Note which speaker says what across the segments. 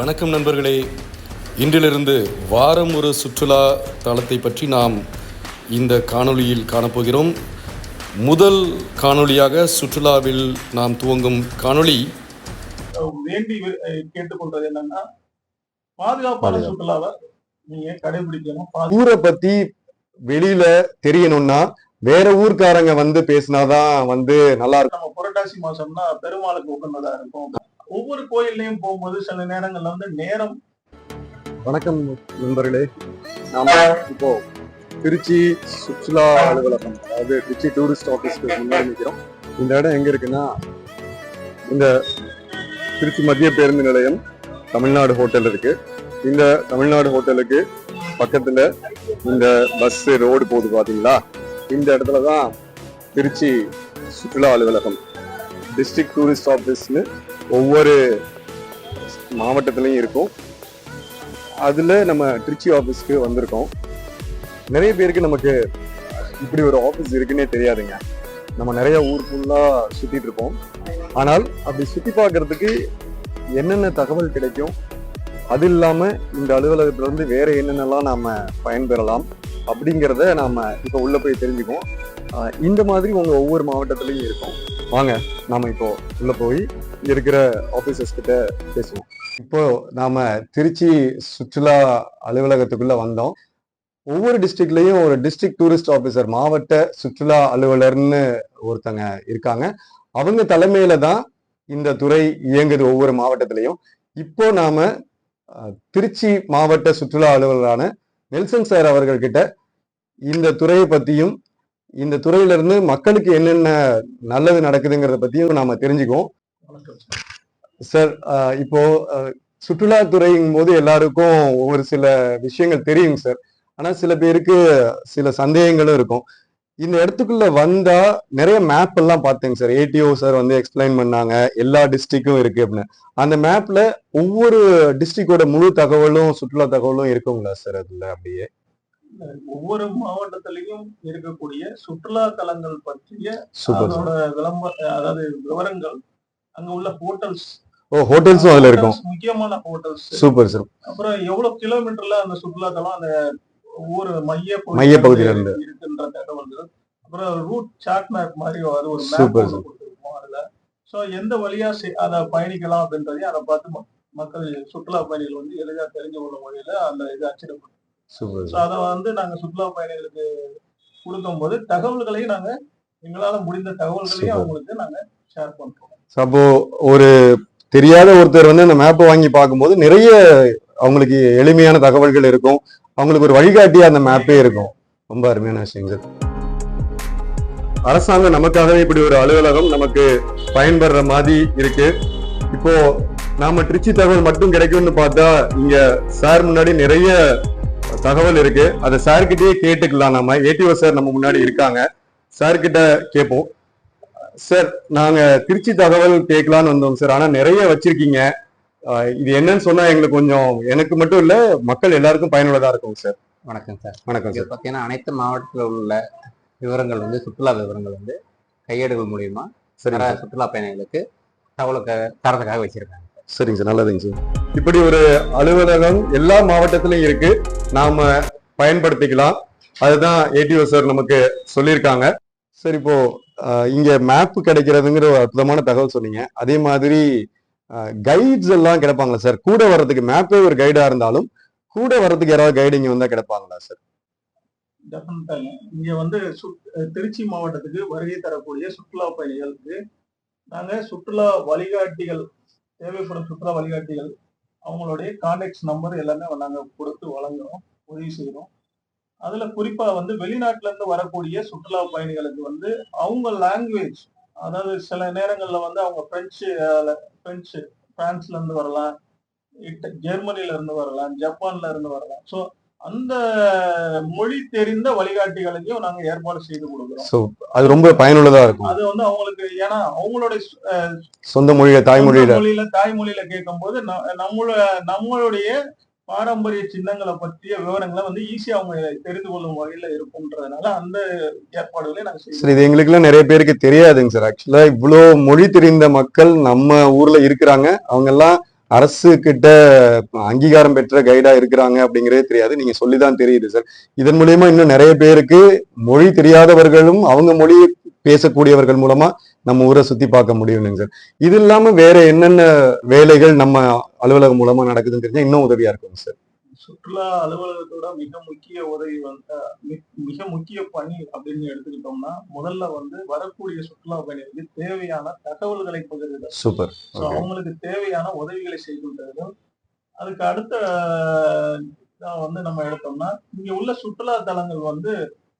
Speaker 1: வணக்கம் நண்பர்களே. இன்றிலிருந்து வாரம் ஒரு சுற்றுலா தளத்தை பற்றி நாம் இந்த காணொளியில் காணப்போகிறோம். முதல் காணொளியாக சுற்றுலாவில் நாம் துவங்கும் காணொளி.
Speaker 2: வேண்டி கேட்டுக்கொள்றது என்னன்னா பாதுகாப்பான
Speaker 3: பாதுகாப்பு.
Speaker 2: சுற்றுலாவை நீங்க கடைபிடிக்கணும்.
Speaker 3: ஊரை பத்தி வெளியில தெரியணும்னா வேற ஊர்க்காரங்க வந்து பேசினாதான் வந்து நல்லா இருக்கும்.
Speaker 2: புரட்டாசி மாசம்னா பெருமாளுக்கு உகந்ததா இருக்கும். ஒவ்வொரு கோயில்லையும் போகும்போது சில நேரங்கள்ல வந்து நேரம்
Speaker 3: வணக்கம் நண்பர்களே. நாம இப்போ திருச்சி சுற்றுலா அலுவலகம் அதாவது திருச்சி டூரிஸ்ட் ஆபீஸ்க்கு முன்னாடி நிற்கிறோம் இந்த இடம் எங்க இருக்குன்னா இந்த திருச்சி மத்திய பேருந்து நிலையம் தமிழ்நாடு ஹோட்டல் இருக்கு. இந்த தமிழ்நாடு ஹோட்டலுக்கு பக்கத்துல இந்த பஸ் ரோடு போகுது பாத்தீங்களா? இந்த இடத்துல தான் திருச்சி சுற்றுலா அலுவலகம் டிஸ்ட்ரிக்ட் டூரிஸ்ட் ஆஃபீஸ்னு ஒவ்வொரு மாவட்டத்துலேயும் இருக்கும். அதில் நம்ம திருச்சி ஆஃபீஸ்க்கு வந்திருக்கோம். நிறைய பேருக்கு நமக்கு இப்படி ஒரு ஆஃபீஸ் இருக்குன்னே தெரியாதுங்க. நம்ம நிறைய ஊர் ஃபுல்லாக சுற்றிட்டு இருப்போம் ஆனால் அப்படி சுற்றி பார்க்குறதுக்கு என்னென்ன தகவல் கிடைக்கும்? அது இல்லாமல் இந்த அலுவலகத்துல இருந்து என்னென்னலாம் நாம் பயன்பெறலாம்? அப்படிங்கிறத நாம் இப்போ உள்ளே போய் தெரிஞ்சுக்குவோம். இந்த மாதிரி உங்கள் ஒவ்வொரு மாவட்டத்துலேயும் இருக்கும். வாங்க நாம இப்போ உள்ள போய் இருக்கிற ஆபீசர்ஸ் கிட்ட பேசுவோம். இப்போ நாம திருச்சி சுற்றுலா அலுவலகத்துக்குள்ள வந்தோம். ஒவ்வொரு டிஸ்ட்ரிக்ட்லயும் ஒரு டிஸ்ட்ரிக்ட் டூரிஸ்ட் ஆபீசர் மாவட்ட சுற்றுலா அலுவலர்னு ஒருத்தங்க இருக்காங்க. அவங்க தலைமையில தான் இந்த துறை இயங்குது ஒவ்வொரு மாவட்டத்திலையும். இப்போ நாம திருச்சி மாவட்ட சுற்றுலா அலுவலரான நெல்சன் சார் அவர்கள்கிட்ட இந்த துறையை பத்தியும் இந்த துறையில இருந்து மக்களுக்கு என்னென்ன நல்லது நடக்குதுங்கிறத பத்தியும் நாம தெரிஞ்சுக்குவோம்.
Speaker 2: சார்.
Speaker 3: சார் இப்போ ஆஹ் சுற்றுலாத்துறைங்கும் போது எல்லாருக்கும் ஒரு சில விஷயங்கள் தெரியும் சார். ஆனா சில பேருக்கு சில சந்தேகங்களும் இருக்கும். இந்த இடத்துக்குள்ள வந்தா நிறைய மேப் எல்லாம் பார்த்தேங்க சார். ஏடிஓ சார் வந்து எக்ஸ்பிளைன் பண்ணாங்க. எல்லா டிஸ்ட்ரிக்டும் இருக்கு அப்படின்னு. அந்த மேப்ல ஒவ்வொரு டிஸ்ட்ரிக்டோட முழு தகவலும் சுற்றுலா தகவலும் இருக்குங்களா சார் அதுல அப்படியே?
Speaker 2: ஒவ்வொரு மாவட்டத்திலையும் இருக்கக்கூடிய சுற்றுலா தலங்கள் பற்றிய
Speaker 3: சூப்பர்.
Speaker 2: அதோட விளம்ப அதாவது விவரங்கள். அங்க உள்ள ஹோட்டல்ஸ்.
Speaker 3: ஓ ஹோட்டல்ஸும் அதுல இருக்கும்.
Speaker 2: முக்கியமான ஹோட்டல்ஸ்.
Speaker 3: சூப்பர் சார்
Speaker 2: அப்புறம் எவ்வளவு கிலோமீட்டர்ல அந்த சுற்றுலா தலம் அந்த ஊர் மைய
Speaker 3: மைய பகுதியில இருந்து.
Speaker 2: இருக்கின்ற தகவல்கள். அப்புறம் ரூட் சார்ட் மேப் மாதிரி அது ஒரு ஒண்ணு கொடுத்திருப்போம் அதுல. சோ எந்த வழியா அத பயணிக்கலாம் அப்படின்றதையும் அதை பார்த்து மக்- மக்கள் சுற்றுலா பயணிகள் வந்து எளிதா தெரிஞ்சு கொள்ளும் வகையில அந்த இது அச்சிடப்படும். அதை வந்து நாங்க சுற்றுலா பயணிகளுக்கு கொடுக்கும்போது தகவல்களையும் நாங்க எங்களால முடிந்த தகவல்களையும். அவங்களுக்கு நாங்க ஷேர் பண்றோம்.
Speaker 3: அப்போ ஒரு தெரியாத ஒருத்தர் வந்து அந்த மேப்பை வாங்கி பார்க்கும்போது நிறைய அவங்களுக்கு எளிமையான தகவல்கள் இருக்கும். அவங்களுக்கு ஒரு வழிகாட்டியா அந்த மேப்பே இருக்கும். ரொம்ப அருமையான விஷயம் சார் அரசாங்கம் நமக்காகவே இப்படி ஒரு அலுவலகம் நமக்கு பயன்படுற மாதிரி இருக்கு. இப்போ நாம திருச்சி தகவல் மட்டும் கிடைக்கும்னு பார்த்தா இங்க சார் முன்னாடி நிறைய தகவல் இருக்கு. அதை சார் கிட்டயே கேட்டுக்கலாம் நம்ம ஏடிஓ சார் நம்ம முன்னாடி இருக்காங்க. சார் கிட்ட கேட்போம் சார் நாங்க திருச்சி தகவல் கேட்கலான்னு வந்தோம் சார் ஆனா நிறைய வச்சிருக்கீங்க. இது என்னன்னு சொன்னா எங்களுக்கு கொஞ்சம் எனக்கு மட்டும் இல்ல மக்கள் எல்லாருக்கும் பயனுள்ளதா இருக்கும் சார்
Speaker 4: வணக்கம் சார்
Speaker 3: வணக்கம் சார்
Speaker 4: பார்த்தீங்கன்னா அனைத்து மாவட்டத்தில் உள்ள விவரங்கள் வந்து சுற்றுலா விவரங்கள் வந்து கையேடுகள் மூலியமா சுற்றுலா பயணிகளுக்கு தகவலுக்கு தரத்துக்காக வச்சிருக்காங்க.
Speaker 3: சரிங்க சார் நல்லதுங்க சார் இப்படி ஒரு அலுவலகம் எல்லா மாவட்டத்திலும் இருக்கு. நாம பயன்படுத்திக்கலாம். அதுதான் ஏடிஓ சார் நமக்கு சொல்லியிருக்காங்க. சார் இப்போ இங்க மேப் கிடைக்கிறதுங்கிற ஒரு அற்புதமான தகவல் சொன்னீங்க. அதே மாதிரி கைட்ஸ் எல்லாம் கிடைப்பாங்களா சார் கூட வர்றதுக்கு மேப்பே ஒரு கைடா இருந்தாலும் கூட வர்றதுக்கு யாராவது கைடு இங்க வந்தா கிடைப்பாங்களா சார்
Speaker 2: டெஃபினட்டாக இங்க வந்து திருச்சி மாவட்டத்துக்கு வருகை தரக்கூடிய சுற்றுலா பயணிகளுக்கு நாங்க சுற்றுலா வழிகாட்டிகள் தேவைப்படும் சுற்றுலா வழிகாட்டிகள் அவங்களுடைய கான்டாக்ட்ஸ் நம்பர் எல்லாமே நாங்கள் கொடுத்து வழங்குறோம் உதவி செய்கிறோம் அதுல குறிப்பா வந்து வெளிநாட்டுல இருந்து வரக்கூடிய சுற்றுலா பயணிகளுக்கு வந்து அவங்க லாங்குவேஜ் அதாவது சில நேரங்கள்ல வந்து அவங்க பிரெஞ்சு பிரெஞ்சு பிரான்ஸ்ல இருந்து வரலாம் இட்ட- ஜெர்மனில இருந்து வரலாம் ஜப்பான்ல இருந்து வரலாம். ஸோ அந்த மொழி தெரிந்த வழிகாட்டிகளையும் நாங்க ஏற்பாடு செய்து கொடுக்குறோம்.
Speaker 3: ஸோ அது ரொம்ப பயனுள்ளதா இருக்கும்.
Speaker 2: அது வந்து அவங்களுக்கு ஏன்னா அவங்களுடைய
Speaker 3: சொந்த மொழியில தாய்மொழியில.
Speaker 2: மொழியில தாய்மொழியில கேட்கும்போது நம்மள நம்மளுடைய பாரம்பரிய சின்னங்களை பற்றிய விவரங்களை வந்து ஈஸியா அவங்க தெரிந்து கொள்ளும் வகையில இருக்கும்ன்றதுனால அந்த ஏற்பாடுகளை நாங்க செய்வோம்
Speaker 3: சார் இது எங்களுக்குலாம் நிறைய பேருக்கு தெரியாதுங்க சார். ஆக்சுவலா இவ்வளோ மொழி தெரிந்த மக்கள் நம்ம ஊர்ல இருக்கிறாங்க. அவங்க எல்லாம் அரசு கிட்ட அங்கீகாரம் பெற்ற கைடா இருக்கிறாங்க அப்படிங்கிறதே தெரியாது. நீங்க சொல்லிதான் தெரியுது சார் இதன் மூலியமா இன்னும் நிறைய பேருக்கு மொழி தெரியாதவர்களும் அவங்க மொழி பேசக்கூடியவர்கள் மூலமா நம்ம ஊரை சுத்தி பார்க்க முடியும்னுங்க சார் இது இல்லாம வேற என்னென்ன வேலைகள் நம்ம அலுவலகம் மூலமா நடக்குதுன்னு தெரிஞ்சா இன்னும் உதவியா இருக்கும் சார்
Speaker 2: சுற்றுலா அலுவலகத்தோட மிக முக்கிய உதவி வந்து மிக முக்கிய பணி அப்படின்னு எடுத்துக்கிட்டோம்னா முதல்ல வந்து வரக்கூடிய சுற்றுலா பயணிகளுக்கு தேவையான தகவல்களை பகிர்தல்.
Speaker 3: சூப்பர்.
Speaker 2: அவங்களுக்கு தேவையான உதவிகளை செய்து தருதல் அதுக்கு அடுத்த வந்து நம்ம எடுத்தோம்னா இங்க உள்ள சுற்றுலா தலங்கள் வந்து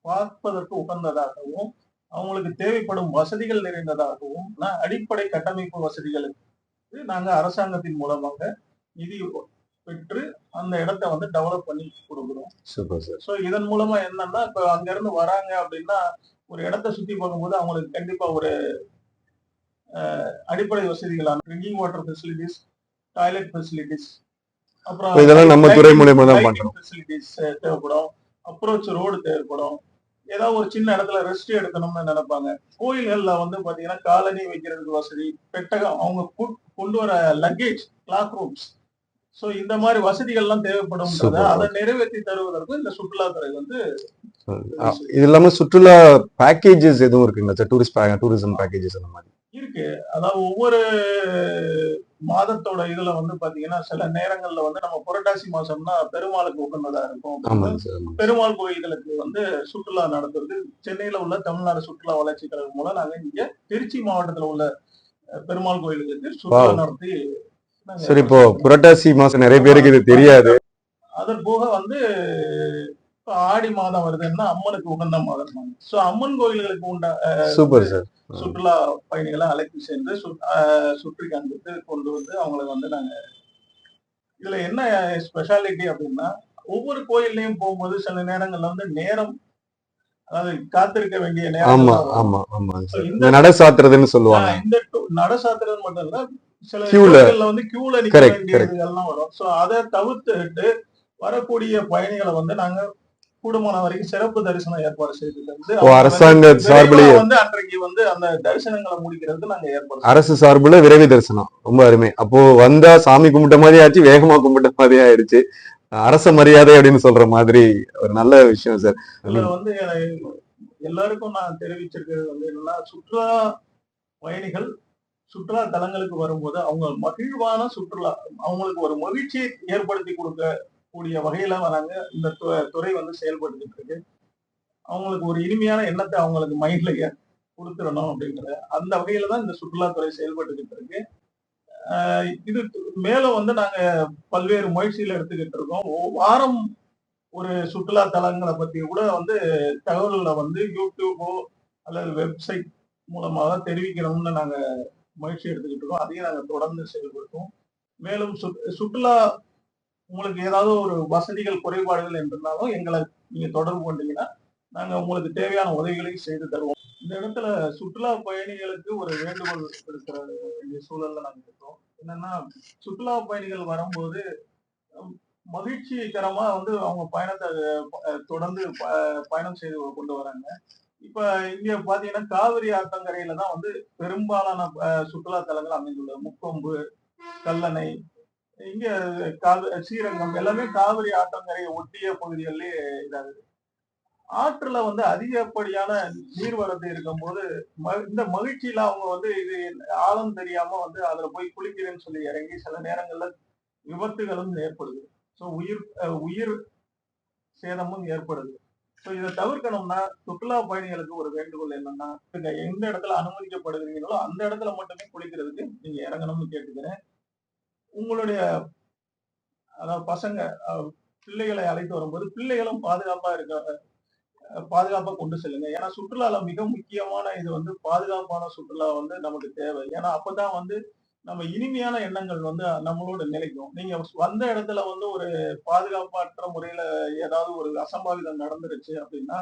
Speaker 2: பார்ப்பதற்கு உகந்ததாகவும் அவங்களுக்கு தேவைப்படும் வசதிகள் நிறைந்ததாகவும் அடிப்படை கட்டமைப்பு வசதிகளுக்கு நாங்க அரசாங்கத்தின் மூலமாக நிதி பெற்று அந்த இடத்த வந்து டெவலப் பண்ணி கொடுக்குறோம்
Speaker 3: சூப்பர் சார்
Speaker 2: ஸோ இதன் மூலமா என்னன்னா இப்போ அங்க இருந்து வராங்க அப்படின்னா ஒரு இடத்த சுத்தி பார்க்கும்போது அவங்களுக்கு கண்டிப்பா ஒரு அடிப்படை வசதிகளான drinking water facilities toilet facilities அப்புறம்
Speaker 3: இதெல்லாம் நம்ம துறை மூலியமா தான் பண்றோம்
Speaker 2: ஃபெசிலிட்டிஸ் தேவைப்படும். அப்ரோச் ரோடு தேவைப்படும். ஏதாவது ஒரு சின்ன இடத்துல ரெஸ்ட் எடுக்கணும்னு நினைப்பாங்க. கோயில்கள்ல வந்து பாத்தீங்கன்னா காலனி வைக்கிறதுக்கு வசதி பெட்டகம் அவங்க கொண்டு வர லக்கேஜ் கிளாஸ் ரூம்ஸ் சோ இந்த மாதிரி வசதிகள்லாம் தேவைப்படும். அதை நிறைவேற்றி தருவதற்கும் இந்த சுற்றுலாத்துறை வந்து
Speaker 3: இது இல்லாம சுற்றுலா பேக்கேஜஸ் எதுவும் இருக்குங்களா சார் டூரிஸ்ட் டூரிசம் பேக்கேஜஸ் அந்த மாதிரி
Speaker 2: இருக்கு அதாவது ஒவ்வொரு மாதத்தோட இதுல வந்து பாத்தீங்கன்னா சில நேரங்கள்ல வந்து நம்ம புரட்டாசி மாசம்னா பெருமாளுக்கு உகந்ததா இருக்கும். பெருமாள் கோயில்களுக்கு வந்து சுற்றுலா நடத்துறது சென்னையில உள்ள தமிழ்நாடு சுற்றுலா வளர்ச்சி கழகம் மூலம் நாங்க இங்க திருச்சி மாவட்டத்துல உள்ள பெருமாள் கோயிலுக்கு சுற்றுலா. நடத்தி
Speaker 3: சரி இப்போ புரட்டாசி மாசம் நிறைய பேருக்கு இது தெரியாது.
Speaker 2: அதன் போக வந்து ஆடி மாதம் வருதுன்னா அம்மனுக்கு உகந்த மாதம். சோ அம்மன் கோயில்களுக்கு உண்ட
Speaker 3: சூப்பர் சார்.
Speaker 2: சுற்றுலா பயணிகளை அழைத்து சென்று சு- அஹ், சுற்றி காண்பித்து கொண்டு வந்து அவங்களை வந்து நாங்க இதுல என்ன ஸ்பெஷாலிட்டி அப்படின்னா ஒவ்வொரு கோயில்லையும் போகும்போது சில நேரங்கள்ல வந்து நேரம் அதாவது காத்திருக்க வேண்டிய
Speaker 3: ஆமா
Speaker 2: நேரம்
Speaker 3: ஆமா
Speaker 2: இந்த-
Speaker 3: இந்த நட சாத்துறதுன்னு சொல்லுவாங்க.
Speaker 2: இந்த நட சாத்திரம் மட்டும் இல்ல சில வந்து கியூல நிக்க வேண்டியதுகள்லாம் வரும். சோ அதை தவிர்த்துட்டு வரக்கூடிய பயணிகளை வந்து நாங்க கூடுமான வரைக்கும் சிறப்பு தரிசனம் ஏற்பாடு செய்து தந்து
Speaker 3: ஓ
Speaker 2: அவங்க
Speaker 3: அரசாங்க
Speaker 2: விரைவா வந்து அன்றைக்கு வந்து அந்த தரிசனங்களை முடிக்கிறதுக்கு நாங்க ஏற்பாடு
Speaker 3: அரசு சார்புல விரைவு தரிசனம். ரொம்ப அருமை. அப்போ வந்தா சாமி கும்பிட்ட மாதிரி ஆச்சு வேகமா கும்பிட்ட மாதிரி ஆயிடுச்சு. அரச மரியாதை அப்படின்னு சொல்ற மாதிரி ஒரு நல்ல விஷயம் சார்.
Speaker 2: இதுல வந்து எல்லாருக்கும் நான் தெரிவிச்சிருக்கிறது வந்து என்னன்னா சுற்றுலா பயணிகள் சுற்றுலா தலங்களுக்கு வரும்போது அவங்க மகிழ்வான சுற்றுலா அவங்களுக்கு ஒரு மகிழ்ச்சியை ஏற்படுத்தி கொடுக்க கூடிய வகையில வராங்க. இந்த து- துறை வந்து செயல்பட்டுக்கிட்டு இருக்கு. அவங்களுக்கு ஒரு இனிமையான எண்ணத்தை அவங்களுக்கு மைண்ட்ல கொடுத்துடணும் அப்படிங்கிறது. அந்த வகையில தான் இந்த சுற்றுலாத்துறை செயல்பட்டுக்கிட்டு இருக்கு. இது மேலும் வந்து நாங்க பல்வேறு முயற்சிகள் எடுத்துக்கிட்டு இருக்கோம். வாரம் ஒரு சுற்றுலா தலங்களை பத்தி கூட வந்து தகவல்களை வந்து யூடியூபோ அல்லது வெப்சைட் மூலமாக தெரிவிக்கணும்னு நாங்கள் முயற்சி எடுத்துக்கிட்டு இருக்கோம். அதையும் நாங்கள் தொடர்ந்து செயல்படுத்துவோம். மேலும் சுற்றுலா உங்களுக்கு ஏதாவது ஒரு வசதிகள் குறைபாடுகள் என்றிருந்தாலும் எங்களை நீங்க தொடர்பு கொண்டீங்கன்னா நாங்க உங்களுக்கு தேவையான உதவிகளை செய்து தருவோம். இந்த இடத்துல சுற்றுலா பயணிகளுக்கு ஒரு வேண்டுகோள் இருக்கிற வேண்டிய சூழல்ல நாங்கள் இருக்கோம். என்னன்னா சுற்றுலா பயணிகள் வரும்போது மகிழ்ச்சி மகிழ்ச்சிகரமா வந்து அவங்க பயணத்தை தொடர்ந்து ப- பயணம் செய்து கொண்டு வராங்க. இப்ப இங்க பாத்தீங்கன்னா காவிரி ஆற்றங்கரையில தான் வந்து பெரும்பாலான சுற்றுலா தலங்கள் அமைந்துள்ளது. முக்கொம்பு கல்லணை இங்க காவி ஸ்ரீரங்கம் எல்லாமே காவிரி ஆற்றங்கரையை ஒட்டிய பகுதிகளிலே இதாகுது. ஆற்றுல வந்து அதிகப்படியான நீர்வரத்து இருக்கும்போது இந்த மகிழ்ச்சியில அவங்க வந்து இது ஆழம் தெரியாம வந்து அதுல போய் குளிக்கிறேன்னு சொல்லி இறங்கி சில நேரங்கள்ல விபத்துகளும் ஏற்படுது. ஸோ உயிர் உயிர் சேதமும் ஏற்படுது. ஸோ இதை தவிர்க்கணும்னா சுற்றுலா பயணிகளுக்கு ஒரு வேண்டுகோள் என்னன்னா நீங்க எந்த இடத்துல அனுமதிக்கப்படுகிறீங்களோ அந்த இடத்துல மட்டுமே குளிக்கிறதுக்கு நீங்க இறங்கணும்னு கேட்டுக்கிறேன். உங்களுடைய அதாவது பசங்க பிள்ளைகளை அழைத்து வரும்போது பிள்ளைகளும் பாதுகாப்பா இருக்க பாதுகாப்பா கொண்டு செல்லுங்க. ஏன்னா சுற்றுலால மிக முக்கியமான இது வந்து பாதுகாப்பான சுற்றுலா வந்து நமக்கு தேவை. ஏன்னா அப்பதான் வந்து நம்ம இனிமையான எண்ணங்கள் வந்து நம்மளோட நிலைக்கும். நீங்க வந்த இடத்துல வந்து ஒரு பாதுகாப்பற்ற முறையில ஏதாவது ஒரு அசம்பாவிதம் நடந்துருச்சு அப்படின்னா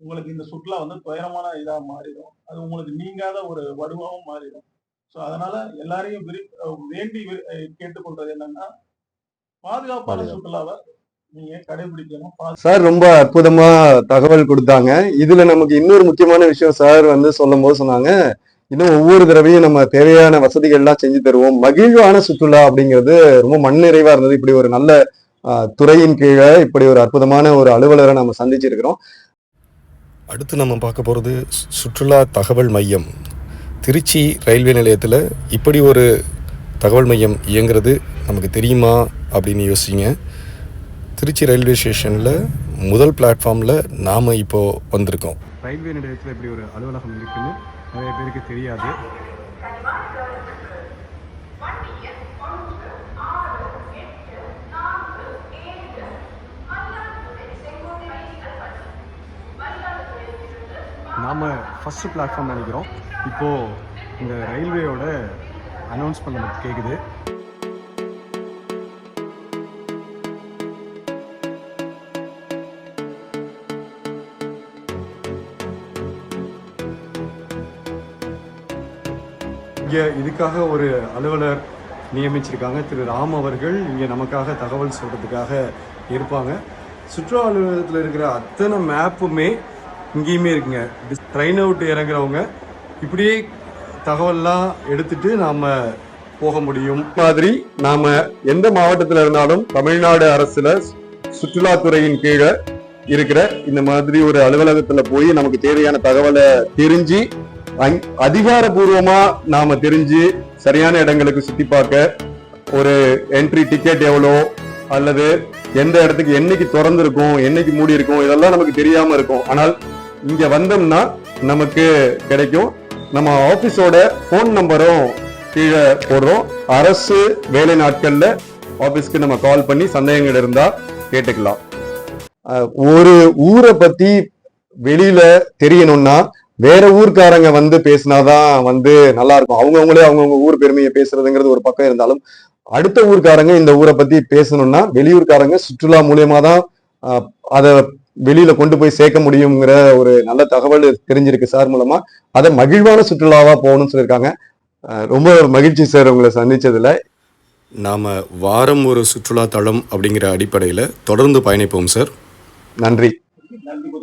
Speaker 2: உங்களுக்கு இந்த சுற்றுலா வந்து துயரமான இதா மாறிடும். அது உங்களுக்கு நீங்காத ஒரு வடுவாவும் மாறிடும். ஸோ அதனால எல்லாரையும் விரு வேண்டி கேட்டுக்கொள்றது என்னன்னா பாதுகாப்பான
Speaker 3: பாதுகாப்பு.
Speaker 2: சுற்றுலாவை
Speaker 3: சார் ரொம்ப அற்புதமா தகவல் கொடுத்தாங்க. இதுல நமக்கு இன்னொரு முக்கியமான விஷயம் சார் வந்து சொல்லும் போது சொன்னாங்க. இன்னும் ஒவ்வொரு தடவையும் நம்ம தேவையான வசதிகள்லாம் செஞ்சு தருவோம். மகிழ்வான சுற்றுலா அப்படிங்கிறது ரொம்ப மண்நிறைவா இருந்தது. இப்படி ஒரு நல்ல துறையின் கீழே இப்படி ஒரு அற்புதமான ஒரு அலுவலரை நம்ம சந்திச்சிருக்கிறோம்.
Speaker 1: அடுத்து நம்ம பார்க்க போகிறது சுற்றுலா தகவல் மையம். திருச்சி ரயில்வே நிலையத்தில் இப்படி ஒரு தகவல் மையம் இயங்குறது நமக்கு தெரியுமா அப்படின்னு யோசிங்க. திருச்சி ரயில்வே ஸ்டேஷனில் முதல் பிளாட்ஃபார்மில் நாம் இப்போது வந்திருக்கோம்.
Speaker 5: ரயில்வே நிலையத்தில் இப்படி ஒரு அலுவலகம் இருக்குன்னு நிறைய பேருக்கு தெரியாது. நாம் ஃபஸ்ட்டு பிளாட்ஃபார்ம் நினைக்கிறோம். இப்போது இந்த ரயில்வேயோட அனௌன்ஸ்மெண்ட் நமக்கு கேட்குது இங்கே இதுக்காக ஒரு அலுவலர் நியமிச்சிருக்காங்க. திரு ராம் அவர்கள் இங்கே நமக்காக தகவல் சொல்கிறதுக்காக இருப்பாங்க. சுற்றுலா அலுவலகத்தில் இருக்கிற அத்தனை மேப்புமே இங்கேயுமே இருக்குங்க. ட்ரெயின் அவுட் இறங்குறவங்க. இப்படியே தகவல்லாம் எடுத்துட்டு நாம் போக முடியும்.
Speaker 3: மாதிரி நாம் எந்த மாவட்டத்தில் இருந்தாலும் தமிழ்நாடு அரசில் சுற்றுலாத்துறையின் கீழே இருக்கிற இந்த மாதிரி ஒரு அலுவலகத்தில் போய் நமக்கு தேவையான தகவலை தெரிஞ்சு அதிகாரபூர்வமா நாம தெரிஞ்சு சரியான இடங்களுக்கு சுத்தி பார்க்க ஒரு என்ட்ரி டிக்கெட் எவ்வளோ அல்லது எந்த இடத்துக்கு என்னைக்கு திறந்திருக்கும் என்னைக்கு மூடி இருக்கும் இதெல்லாம் நமக்கு தெரியாம இருக்கும். ஆனால் இங்க வந்தோம்னா நமக்கு கிடைக்கும். நம்ம ஆபீஸோட ஃபோன் நம்பரும் கீழே போடுறோம். அரசு வேலை நாட்கள்ல ஆபீஸ்க்கு நம்ம கால் பண்ணி சந்தேகங்கள் இருந்தா கேட்டுக்கலாம். ஒரு ஊரை பத்தி வெளியில தெரியணும்னா வேற ஊர்க்காரங்க வந்து பேசினாதான் வந்து நல்லா இருக்கும் அவங்கவுங்களே அவங்கவுங்க ஊர் பெருமையை பேசுறதுங்கிறது ஒரு பக்கம் இருந்தாலும் அடுத்த ஊர்க்காரங்க இந்த ஊரை பத்தி பேசணும்னா வெளியூர்காரங்க சுற்றுலா மூலியமா தான் அதை வெளியில கொண்டு போய் சேர்க்க முடியுங்கிற ஒரு நல்ல தகவல் தெரிஞ்சிருக்கு சார் மூலமா. அதை மகிழ்வான சுற்றுலாவா போகணும்னு சொல்லியிருக்காங்க. ரொம்ப மகிழ்ச்சி சார் உங்களை சந்திச்சதுல.
Speaker 1: நாம் வாரம் ஒரு சுற்றுலா தளம் அப்படிங்கிற அடிப்படையில் தொடர்ந்து பயணிப்போம் சார்.
Speaker 3: நன்றி.
Speaker 2: நன்றி.